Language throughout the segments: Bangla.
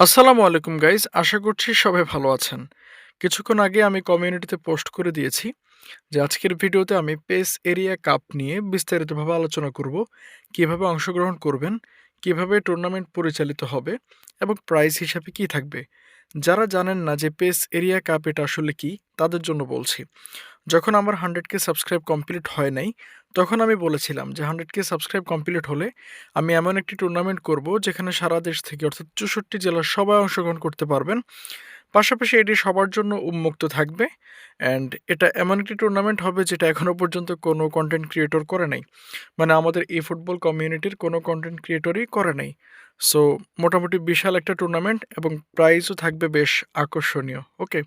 আসসালামু আলাইকুম গাইজ আশা করছি সবাই ভালো আছেন। কিছুক্ষণ আগে আমি কমিউনিটিতে পোস্ট করে দিয়েছি যে আজকের ভিডিওতে আমি পেস এরিয়া কাপ নিয়ে বিস্তারিতভাবে আলোচনা করব, কীভাবে অংশগ্রহণ করবেন, কীভাবে টুর্নামেন্ট পরিচালিত হবে এবং প্রাইজ হিসাবে কি থাকবে। যারা জানেন না যে পেস এরিয়া কাপ এটা আসলে কি, তাদের জন্য বলছি। যখন আমার হান্ড্রেড কে সাবস্ক্রাইব কমপ্লিট হয় নাই, তখন আমি বলেছিলাম যে হান্ড্রেড কে সাবস্ক্রাইব কমপ্লিট হলে আমি এমন একটি টুর্নামেন্ট করব যেখানে সারা দেশ থেকে অর্থাৎ চৌষট্টি জেলার সবাই অংশগ্রহণ করতে পারবেন। পাশাপাশি এটি সবার জন্য উন্মুক্ত থাকবে। অ্যান্ড এটা এমন একটি টুর্নামেন্ট হবে যেটা এখনও পর্যন্ত কোনো কন্টেন্ট ক্রিয়েটর করে নাই। মানে আমাদের এই ফুটবল কমিউনিটির কোনো কন্টেন্ট ক্রিয়েটরই করে নাই। সো মোটামুটি বিশাল একটা টুর্নামেন্ট এবং প্রাইজও থাকবে বেশ আকর্ষণীয়। ওকে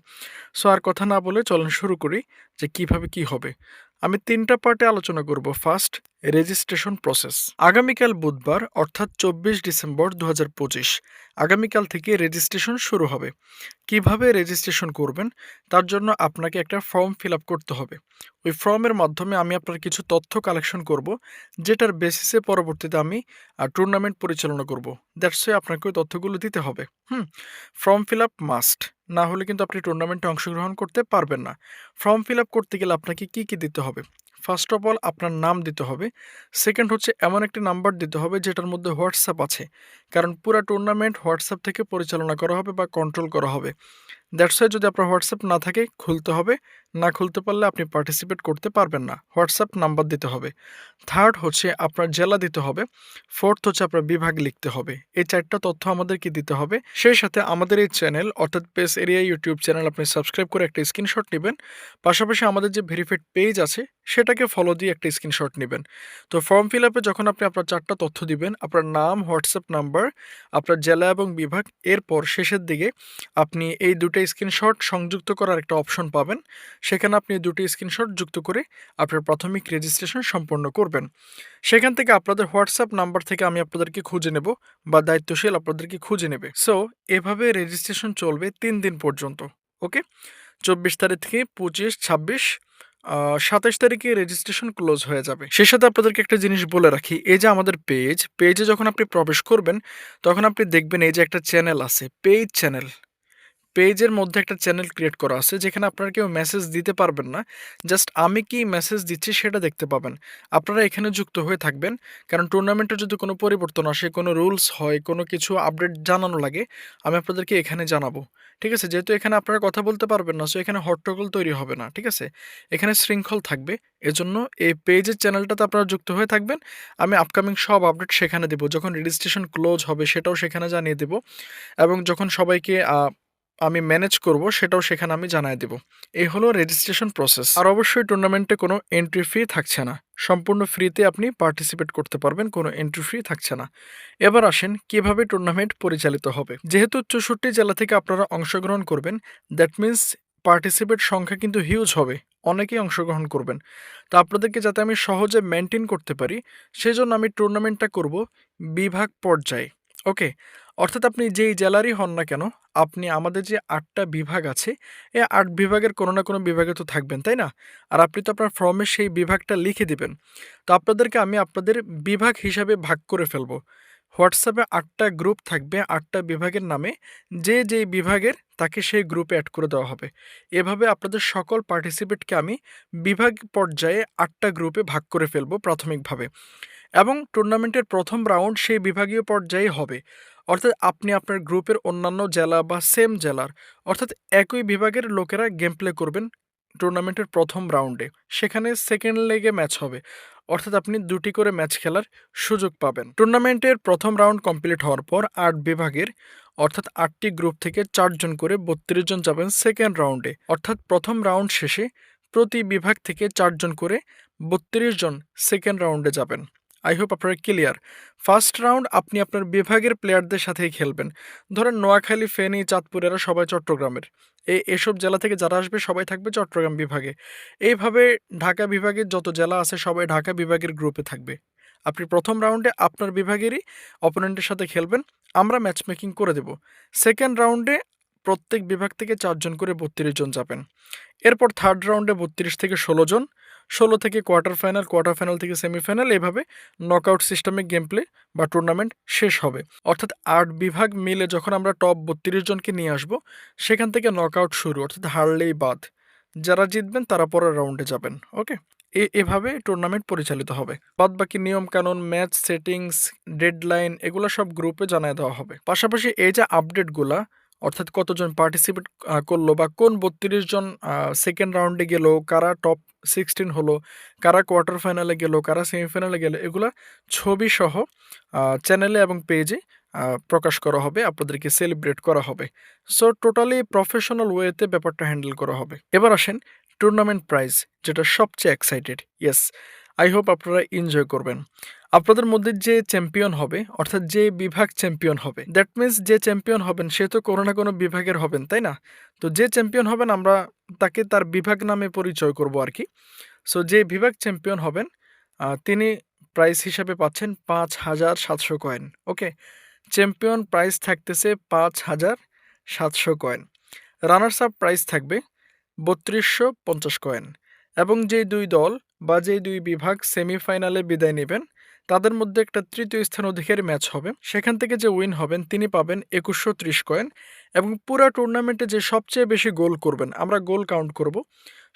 সো আর কথা না বলে চলুন শুরু করি যে কীভাবে কি হবে। আমি তিনটা পার্টে আলোচনা করব। ফার্স্ট রেজিস্ট্রেশন প্রসেস আগামীকাল বুধবার, অর্থাৎ চব্বিশ ডিসেম্বর দু হাজার পঁচিশ। আগামীকাল থেকে রেজিস্ট্রেশন শুরু হবে। কীভাবে রেজিস্ট্রেশন করবেন? তার জন্য আপনাকে একটা ফর্ম ফিল করতে হবে। ওই ফর্মের মাধ্যমে আমি আপনার কিছু তথ্য কালেকশন করব, যেটার বেসিসে পরবর্তীতে আমি টুর্নামেন্ট পরিচালনা করব। দ্যাটস আপনাকে ওই তথ্যগুলো দিতে হবে। হুম? ফর্ম ফিল মাস্ট না হলে কিন্তু আপনি টুর্নামেন্টে অংশগ্রহণ করতে পারবেন না। ফর্ম ফিল করতে গেলে আপনাকে কী কী দিতে হবে? ফার্স্ট অফ অল আপনার নাম দিতে হবে। সেকেন্ড হচ্ছে এমন একটি নাম্বার দিতে হবে যেটার মধ্যে হোয়াটসঅ্যাপ আছে। কারণ পুরো টুর্নামেন্ট হোয়াটসঅ্যাপ থেকে পরিচালনা করা হবে বা কন্ট্রোল করা হবে। দ্যাটস ওয়াই যদি আপনার হোয়াটসঅ্যাপ না থাকে, খুলতে হবে। না খুলতে পারলে আপনি পার্টিসিপেট করতে পারবেন না। হোয়াটসঅ্যাপ নাম্বার দিতে হবে। থার্ড হচ্ছে আপনার জেলা দিতে হবে। ফোর্থ হচ্ছে আপনার বিভাগ লিখতে হবে। এই চারটা তথ্য আমাদেরকে দিতে হবে? সেই সাথে আমাদের এই চ্যানেল অর্থাৎ পেস এরিয়া ইউটিউব চ্যানেল আপনি সাবস্ক্রাইব করে একটা স্ক্রিনশট নেবেন। পাশাপাশি আমাদের যে ভেরিফাইড পেজ আছে, সেটাকে ফলো দিয়ে একটা স্ক্রিনশট নেবেন। তো ফর্ম ফিল আপে যখন আপনি আপনার চারটা তথ্য দিবেন, আপনার নাম, হোয়াটসঅ্যাপ নাম্বার, আপনার জেলা এবং বিভাগ, এরপর শেষের দিকে আপনি এই দুটো স্ক্রিনশট সংযুক্ত করার একটা অপশন পাবেন। সেখানে আপনি দুটি স্ক্রিনশট যুক্ত করে আপনার প্রাথমিক রেজিস্ট্রেশন সম্পন্ন করবেন। সেখান থেকে আপনাদের হোয়াটসঅ্যাপ নাম্বার থেকে আমি আপনাদেরকে খুঁজে নেব বা দায়িত্বশীল আপনাদেরকে খুঁজে নেবে। সো এভাবে রেজিস্ট্রেশন চলবে তিন দিন পর্যন্ত ওকে চব্বিশ তারিখ থেকে পঁচিশ, ছাব্বিশ সাতাশ তারিখে রেজিস্ট্রেশন ক্লোজ হয়ে যাবে। সেই সাথে আপনাদেরকে একটা জিনিস বলে রাখি, এই যে আমাদের পেজ পেজে যখন আপনি প্রবেশ করবেন, তখন আপনি দেখবেন এই যে একটা চ্যানেল আছে পেজ চ্যানেল পেজের মধ্যে একটা চ্যানেল ক্রিয়েট করা আছে, যেখানে আপনারা কেউ মেসেজ দিতে পারবেন না। জাস্ট আমি কি মেসেজ দিচ্ছি সেটা দেখতে পাবেন। আপনারা এখানে যুক্ত হয়ে থাকবেন। কারণ টুর্নামেন্টে যদি কোনো পরিবর্তন আসে, কোনো রুলস হয়, কোনো কিছু আপডেট জানানো লাগে, আমি আপনাদেরকে এখানে জানাব। ঠিক আছে? যেহেতু এখানে আপনারা কথা বলতে পারবেন না সো এখানে হট্টগোল তৈরি হবে না, ঠিক আছে? এখানে শৃঙ্খল থাকবে। এজন্য এই পেজের চ্যানেলটাতে আপনারা যুক্ত হয়ে থাকবেন। আমি আপকামিং সব আপডেট সেখানে দেবো। যখন রেজিস্ট্রেশন ক্লোজ হবে, সেটাও সেখানে জানিয়ে দেবো। এবং যখন সবাইকে আমি ম্যানেজ করব, সেটাও সেখানে আমি জানাই দেব। এই হলো রেজিস্ট্রেশন প্রসেস আর অবশ্যই টুর্নামেন্টে কোনো এন্ট্রি ফি থাকছে না। সম্পূর্ণ ফ্রিতে আপনি পার্টিসিপেট করতে পারবেন, কোনো এন্ট্রি ফি থাকছে না। এবার আসেন, কীভাবে টুর্নামেন্ট পরিচালিত হবে? যেহেতু চৌষট্টি জেলা থেকে আপনারা অংশগ্রহণ করবেন দ্যাট মিন্স পার্টিসিপেট সংখ্যা কিন্তু হিউজ হবে। অনেকেই অংশগ্রহণ করবেন। তো আপনাদেরকে যাতে আমি সহজে মেনটেন করতে পারি, সেজন্য আমি টুর্নামেন্টটা করব বিভাগ পর্যায়ে। ওকে অর্থাৎ আপনি যেই জেলারই হন না কেন, আপনি আমাদের যে আটটা বিভাগ আছে এই আট বিভাগের কোনো না কোনো বিভাগে তো থাকবেন, তাই না? আর আপনি তো আপনার ফর্মে সেই বিভাগটা লিখে দিবেন। তো আপনাদেরকে আমি আপনাদের বিভাগ হিসাবে ভাগ করে ফেলব। হোয়াটসঅ্যাপে আটটা গ্রুপ থাকবে, আটটা বিভাগের নামে। যে যেই বিভাগের, তাকে সেই গ্রুপে অ্যাড করে দেওয়া হবে। এভাবে আপনাদের সকল পার্টিসিপেটকে আমি বিভাগ পর্যায়ে আটটা গ্রুপে ভাগ করে ফেলব প্রাথমিকভাবে। এবং টুর্নামেন্টের প্রথম রাউন্ড সেই বিভাগীয় পর্যায়ে হবে। অর্থাৎ আপনি আপনার গ্রুপের অন্যান্য জেলা বা সেম জেলার, অর্থাৎ একই বিভাগের লোকেরা গেম প্লে করবেন টুর্নামেন্টের প্রথম রাউন্ডে সেখানে সেকেন্ড লেগে ম্যাচ হবে। অর্থাৎ আপনি দুটি করে ম্যাচ খেলার সুযোগ পাবেন। টুর্নামেন্টের প্রথম রাউন্ড কমপ্লিট হওয়ার পর আট বিভাগের, অর্থাৎ আটটি গ্রুপ থেকে চারজন করে বত্রিশ জন যাবেন সেকেন্ড রাউন্ডে অর্থাৎ প্রথম রাউন্ড শেষে প্রতি বিভাগ থেকে চারজন করে বত্রিশ জন সেকেন্ড রাউন্ডে যাবেন। আই হোপ আপনারা ক্লিয়ার ফার্স্ট রাউন্ড আপনি আপনার বিভাগের প্লেয়ারদের সাথেই খেলবেন। ধরেন নোয়াখালী, ফেনী, চাঁদপুর, এরা সবাই চট্টগ্রামের। এই এসব জেলা থেকে যারা আসবে, সবাই থাকবে চট্টগ্রাম বিভাগে। এইভাবে ঢাকা বিভাগের যত জেলা আছে, সবাই ঢাকা বিভাগের গ্রুপে থাকবে। আপনি প্রথম রাউন্ডে আপনার বিভাগেরই অপোনেন্টের সাথে খেলবেন। আমরা ম্যাচ মেকিং করে দেব। সেকেন্ড রাউন্ডে প্রত্যেক বিভাগ থেকে চারজন করে বত্রিশ জন যাবেন। এরপর থার্ড রাউন্ডে বত্রিশ থেকে ষোলো জন। ষোলো থেকে কোয়ার্টার ফাইনাল কোয়ার্টার ফাইনাল থেকে সেমিফাইনাল, এভাবে নকআউট সিস্টেমে গেম প্লে বা টুর্নামেন্ট শেষ হবে। অর্থাৎ আট বিভাগ মিলে যখন আমরা টপ বত্রিশ জনকে নিয়ে আসব, সেখান থেকে নকআউট শুরু, অর্থাৎ হারলেই বাদ। যারা জিতবেন, তারা পরের রাউন্ডে যাবেন ওকে এভাবে টুর্নামেন্ট পরিচালিত হবে। বাদ বাকি নিয়ম কানুন ম্যাচ সেটিংস ডেডলাইন এগুলো সব গ্রুপে জানায় দেওয়া হবে। পাশাপাশি এই যে আপডেটগুলা অর্থাৎ কতজন পার্টিসিপেট করল বা কোন বত্রিশ জন সেকেন্ড রাউন্ডে গেল, কারা টপ সিক্সটিন হলো, কারা কোয়ার্টার ফাইনালে গেল, কারা সেমিফাইনালে গেল, এগুলা ছবি সহ চ্যানেলে এবং পেজে প্রকাশ করা হবে, আপনাদেরকে সেলিব্রেট করা হবে। সো টোটালি প্রফেশনাল ওয়েতে ব্যাপারটা হ্যান্ডেল করা হবে। এবার আসেন টুর্নামেন্ট প্রাইজ যেটা সবচেয়ে এক্সাইটেড ইয়েস আই হোপ আপনারা এনজয় করবেন। আপনাদের মধ্যে যে চ্যাম্পিয়ন হবে, অর্থাৎ যে বিভাগ চ্যাম্পিয়ন হবে দ্যাট মিন্স যে চ্যাম্পিয়ন হবেন, সে তো কোনো না কোনো বিভাগের হবেন, তাই না? তো যে চ্যাম্পিয়ন হবেন, আমরা তাকে তার বিভাগ নামে পরিচয় করব আর কি। সো যে বিভাগ চ্যাম্পিয়ন হবেন তিনি প্রাইস হিসাবে পাচ্ছেন পাঁচ হাজার সাতশো কয়েন ওকে চ্যাম্পিয়ন প্রাইস থাকতেছে পাঁচ হাজার সাতশো কয়েন রানার্স আপ প্রাইস থাকবে বত্রিশশো পঞ্চাশ কয়েন এবং যে দুই দল বা যে দুই বিভাগ সেমিফাইনালে বিদায় নেবেন। তাদের মধ্যে একটা তৃতীয় স্থান অধিকারী ম্যাচ হবে। সেখান থেকে যে উইন হবেন, তিনি পাবেন একুশশো ত্রিশ কয়েন এবং পুরো টুর্নামেন্টে যে সবচেয়ে বেশি গোল করবেন, আমরা গোল কাউন্ট করব।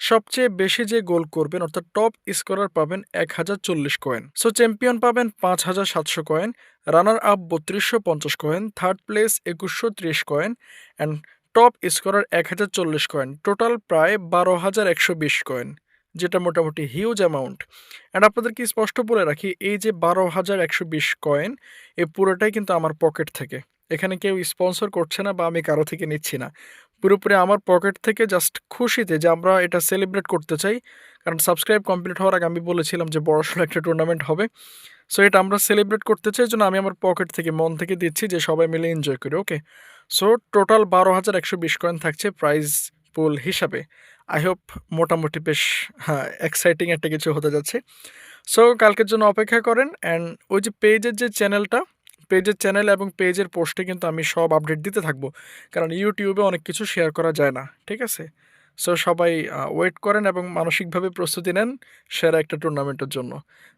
সবচেয়ে বেশি যে গোল করবেন, অর্থাৎ টপ স্কোরার পাবেন এক হাজার চল্লিশ কয়েন। সো চ্যাম্পিয়ন পাবেন পাঁচ হাজার সাতশো কয়েন রানার আপ বত্রিশশো পঞ্চাশ কয়েন, থার্ড প্লেস একুশশো ত্রিশ কয়েন অ্যান্ড টপ স্কোরার এক হাজার চল্লিশ কয়েন, টোটাল প্রায় বারো হাজার একশো বিশ কয়েন। যেটা মোটামুটি হিউজ অ্যামাউন্ট অ্যান্ড আপনাদেরকে স্পষ্ট বলে রাখি, এই যে বারো হাজার একশো বিশ কয়েন এই পুরোটাই কিন্তু আমার পকেট থেকে। এখানে কেউ স্পন্সর করছে না বা আমি কারও থেকে নিচ্ছি না। পুরোপুরি আমার পকেট থেকে জাস্ট খুশিতে যে আমরা এটা সেলিব্রেট করতে চাই, কারণ সাবস্ক্রাইব কমপ্লিট হওয়ার আগে আমি বলেছিলাম যে বড়সড় একটা টুর্নামেন্ট হবে। সো এটা আমরা সেলিব্রেট করতে চাই জন্য আমি আমার পকেট থেকে, মন থেকে দিচ্ছি যে সবাই মিলে এনজয় করি ওকে সো টোটাল বারো হাজার একশো বিশ কয়েন থাকছে প্রাইজ পুল হিসাবে। আই হোপ মোটামুটি বেশ হ্যাঁ এক্সাইটিং একটা কিছু হতে যাচ্ছে। সো কালকের জন্য অপেক্ষা করেন অ্যান্ড ওই যে পেজের যে চ্যানেলটা পেজের চ্যানেল এবং পেজের পোস্টে কিন্তু আমি সব আপডেট দিতে থাকব। কারণ ইউটিউবে অনেক কিছু শেয়ার করা যায় না, ঠিক আছে? সো সবাই ওয়েট করেন এবং মানসিকভাবে প্রস্তুতি নেন সেরা একটা টুর্নামেন্টের জন্য।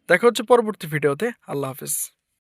দেখা হচ্ছে পরবর্তী ভিডিওতে আল্লাহ হাফিজ।